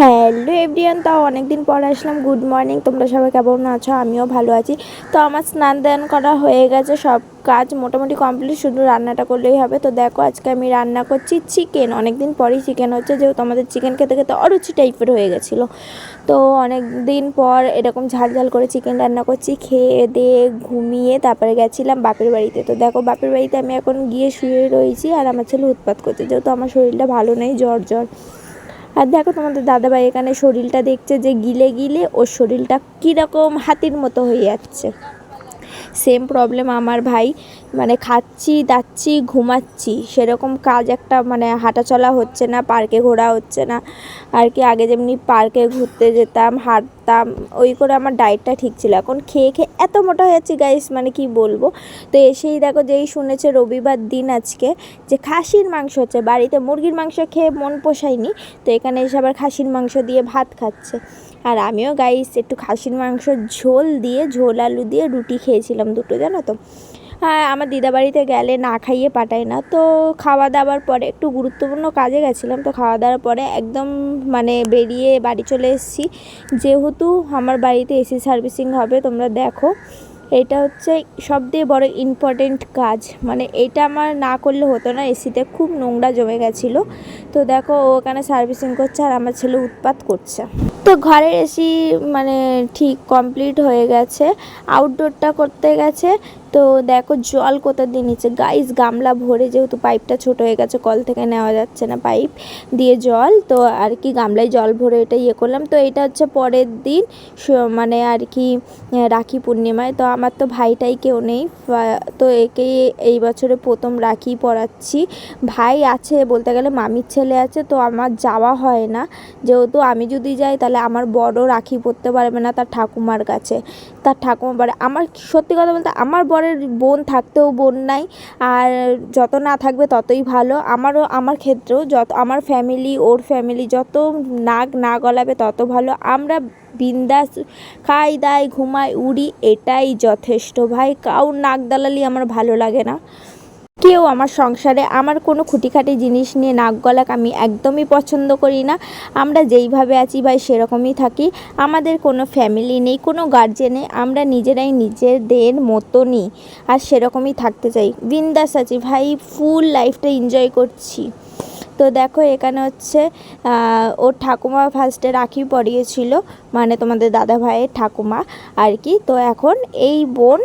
Hello everyone, তাও অনেকদিন পর আসলাম। গুড মর্নিং, তোমরা সবাই কেমন আছো? আমিও ভালো আছি। তো আমার স্নান দান করা হয়ে গেছে, সব কাজ মোটামুটি কমপ্লিট, শুধু রান্নাটা করলেই হবে। তো দেখো, আজকে আমি রান্না করছি চিকেন অনেকদিন পরেই চিকেন হচ্ছে, যেহেতু আমাদের চিকেন খেতে খেতে অরুচি টাইপের হয়ে গেছিল। তো অনেক দিন পর এরকম ঝাল ঝাল করে চিকেন রান্না করছি, খেয়ে দিয়ে ঘুমিয়ে তারপরে গেছিলাম বাপের বাড়িতে। তো দেখো, বাপের বাড়িতে আমি এখন গিয়ে শুয়ে রয়েছি আর আমার ছেলে উৎপাত করছে, যেহেতু আমার শরীরটা ভালো নেই, জ্বর জ্বর। আর দেখো তোমাদের দাদাভাই এখানে শরীরটা দেখছে যে গিলে গিলে ওর শরীরটা কীরকম হাতির মতো হয়ে যাচ্ছে। সেম প্রবলেম আমার ভাই। মানে খাচ্ছি, দাচ্ছি, ঘুমাচ্ছি, সেরকম কাজ একটা মানে হাঁটাচলা হচ্ছে না পার্কে ঘোরা হচ্ছে না। আর কি আগে যেমনি পার্কে ঘুরতে যেতাম, হাঁটতাম, ওই করে আমার ডায়েটটা ঠিক ছিল। এখন খেয়ে খেয়ে এত মোটা হয়ে যাচ্ছি গাইস মানে কি বলব? তো এসেই দেখো যেই শুনেছে রবিবার দিন আজকে যে খাসির মাংস হচ্ছে, বাড়িতে মুরগির মাংস খেয়ে মন পোষায়নি, তো এখানে এসে আবার খাসির মাংস দিয়ে ভাত খাচ্ছে। আর আমিও গাইস একটু খাসির মাংস ঝোল দিয়ে, ঝোল আলু দিয়ে রুটি খেয়েছিলাম দুটো, জানো তো। হ্যাঁ আমার দিদা বাড়িতে গেলে না খাইয়ে পাঠায় না। তো খাওয়া দাওয়ার পরে একটু গুরুত্বপূর্ণ কাজে গেছিলাম, তো খাওয়া দাওয়ার পরে একদম মানে বেরিয়ে বাড়ি চলে এসেছি। যেহেতু আমার বাড়িতে এসি সার্ভিসিং হবে, তোমরা দেখো। এটা হচ্ছে সব দিয়ে বড় ইম্পর্টেন্ট কাজ। মানে এটা আমার না করলে হতো না, এসিতে খুব নোংরা জমে গেছিল। তো দেখো ও ওখানে সার্ভিসিং করছে আর আমার ছেলে উৎপাত করছে। তো ঘরের এসি মানে ঠিক কমপ্লিট হয়ে গেছে আউটডোরটা করতে গেছে। তো দেখো জল কোথা দিয়ে নিচ্ছে? গাইস গামলা ভরে যেহেতু পাইপটা ছোট হয়ে গেছে, কল থেকে নেওয়া যাচ্ছে না পাইপ দিয়ে জল। তো আর কি গামলায় জল ভরে এটা ইয়ে করলাম। তো এটা হচ্ছে পরের দিন মানে আর কি রাখি পূর্ণিমায়। তো আমার তো ভাইটাই কেউ নেই তো একে এই বছরে প্রথম রাখি পরাচ্ছি। ভাই আছে বলতে গেলে মামির ছেলে আছে, তো আমার যাওয়া হয় না। যেহেতু আমি যদি যাই আমার বড় রাখি পরতে পারবে না তার ঠাকুমার কাছে। তার ঠাকুমা বাড়ি আমার সত্যি কথা বলতে আমার বরের বোন থাকতেও বোন নাই, আর যত না থাকবে ততই ভালো। আমারও, আমার ক্ষেত্রেও যত, আমার ফ্যামিলি ওর ফ্যামিলি যত নাক না গলাবে তত ভালো। আমরা বিন্দাস, খাই, দাই, ঘুমাই, উড়ি, এটাই যথেষ্ট। ভাই কাউর নাক দালালি আমার ভালো লাগে না। কেউ আমার সংসারে আমার কোনো খুঁটিখাটি জিনিস নিয়ে নাক গলাক আমি একদমই পছন্দ করি না। আমরা যেইভাবে আছি ভাই সেরকমই থাকি। আমাদের কোনো ফ্যামিলি নেই, কোনো গার্জেনে আমরা নিজেরাই নিজেদের মতনই। আর সেরকমই থাকতে চাই। বিন্দাস আছি ভাই ফুল লাইফটা এনজয় করছি। তো দেখো এখানে হচ্ছে ওর ঠাকুমা ফার্স্টে রাখি পরিয়েছিল মানে তোমাদের দাদা ভাইয়ের ঠাকুমা আর কি। তো এখন এই বোন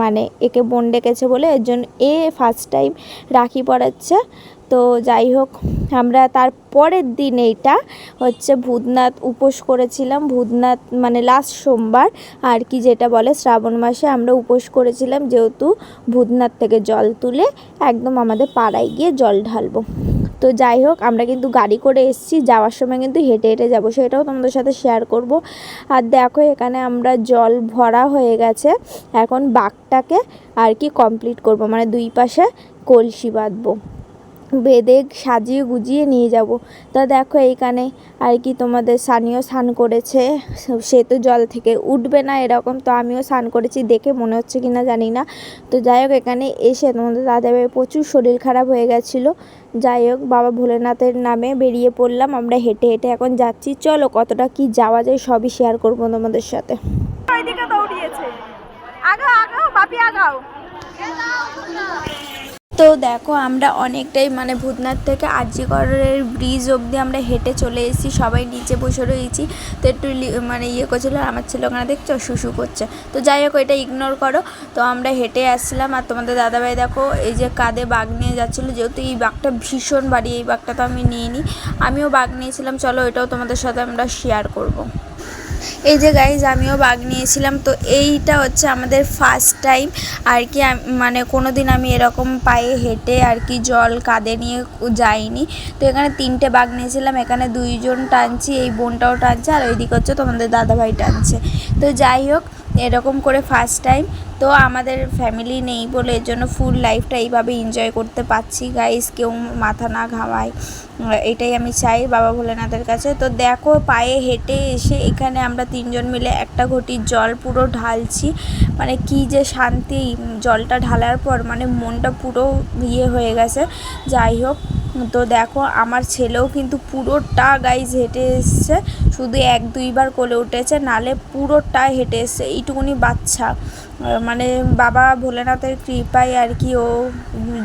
মানে একে বোন ডেকেছে বলে, এর জন্য এ ফার্স্ট টাইম রাখি পরাচ্ছে। তো যাই হোক, আমরা তার পরের দিন এইটা হচ্ছে ভূতনাথ উপোস করেছিলাম। ভূতনাথ মানে লাস্ট সোমবার, আর কি যেটা বলে, শ্রাবণ মাসে আমরা উপোস করেছিলাম যেহেতু ভূতনাথ থেকে জল তুলে একদম আমাদের পাড়ায় গিয়ে জল ঢালবো। তো যাই হোক, আমরা কিন্তু গাড়ি করে এসেছি, যাওয়ার সময় কিন্তু হেঁটে হেঁটে যাব, সেটাও তোমাদের সাথে শেয়ার করব। আর দেখো, এখানে আমরা জল ভরা হয়ে গেছে, এখন বাঘটাকে আর কি কমপ্লিট করব মানে দুই পাশে কলসি বাঁধবো। বেদে সাজিয়ে গুজিয়ে নিয়ে যাব। তো দেখো এইখানে আর কি তোমাদের সানিও স্নান করেছে। সে তো জল থেকে উঠবে না এরকম, তো আমিও স্নান করেছি দেখে মনে হচ্ছে কি না জানি না। তো যাই হোক এখানে এসে তোমাদের দাদাভাই প্রচুর শরীর খারাপ হয়ে গেছিল। যাই হোক বাবা ভোলেনাথের নামে বেরিয়ে পড়লাম, আমরা হেঁটে হেঁটে এখন যাচ্ছি। চলো কতটা কি যাওয়া যায় সবই শেয়ার করব তোমাদের সাথে। আগাও আগাও, বাপি, আগাও। তো দেখো, আমরা অনেকটাই মানে ভূতনাথ থেকে আরজিগড়ের ব্রিজ অবধি আমরা হেঁটে চলে এসেছি। সবাই নিচে বসে রয়েছি। তো একটু মানে ইয়ে করছিল, আর আমার ছেলে ওখানে দেখছ, শুশু করছে। তো যাই হোক, এটা ইগনোর করো। তো আমরা হেঁটে আসছিলাম, আর তোমাদের দাদাভাই দেখো, এই যে কাঁধে বাঘ নিয়ে যাচ্ছিল। যেহেতু এই বাঘটা ভীষণ বাড়ি এই বাঘটা তো আমি নিয়ে নিই আমিও বাঘ নিয়েছিলাম। চলো, এটাও তোমাদের সাথে আমরা শেয়ার করব। এই যে গাইজ আমিও বাঘ নিয়েছিলাম। তো এইটা হচ্ছে আমাদের ফার্স্ট টাইম আর কি মানে কোনো দিন আমি এরকম পায়ে হেঁটে আর কি জল কাঁদে নিয়ে যাইনি। তো এখানে তিনটে বাঘ নিয়েছিলাম, এখানে দুইজন টানছি, এই বোনটাও টানছে, আর ওইদিকে হচ্ছে তোমাদের দাদাভাই টানছে। তো যাই হোক এরকম করে ফার্স্ট টাইম তো আমাদের ফ্যামিলি নেই বলে এর জন্য ফুল লাইফটা এইভাবে এনজয় করতে পারছি গাইস কেউ মাথা না ঘামায়। এটাই আমি চাই বাবা ভোলেনাথের কাছে। তো দেখো, পায়ে হেঁটে এসে এখানে আমরা তিনজন মিলে একটা ঘটির জল পুরো ঢালছি। মানে কি যে শান্তি জলটা ঢালার পর মানে মনটা পুরো ইয়ে হয়ে গেছে। যাই হোক তো দেখো, আমার ছেলেও কিন্তু পুরোটা গাইজ হেঁটে এসছে। শুধু এক দুইবার কোলে উঠেছে, নালে পুরোটা হেঁটে এসছে। এইটুকুনি বাচ্চা। মানে বাবা ভোলেনাথের কৃপায় আর কি ও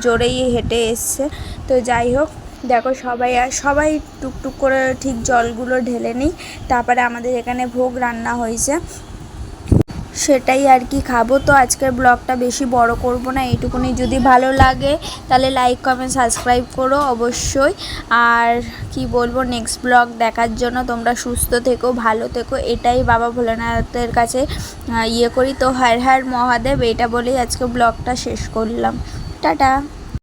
জোরেই হেঁটে এসছে। তো যাই হোক, দেখো সবাই আর সবাই টুকটুক করে ঠিক জলগুলো ঢেলে নিই। তারপরে আমাদের এখানে ভোগ রান্না হয়েছে। সেটাই আর কি খাব। তো আজকের ব্লগটা বেশি বড় করব না, এইটুকুনি। যদি ভালো লাগে, তাহলে লাইক কমেন্ট সাবস্ক্রাইব করো অবশ্যই। আর কি বলব নেক্সট ব্লগ দেখার জন্য তোমরা সুস্থ থেকো, ভালো থেকো, এটাই বাবা ভোলেনাথের কাছে ইয়ে করি। তো হার হার মহাদেব, এটা বলেই আজকে ব্লগটা শেষ করলাম। টাটা।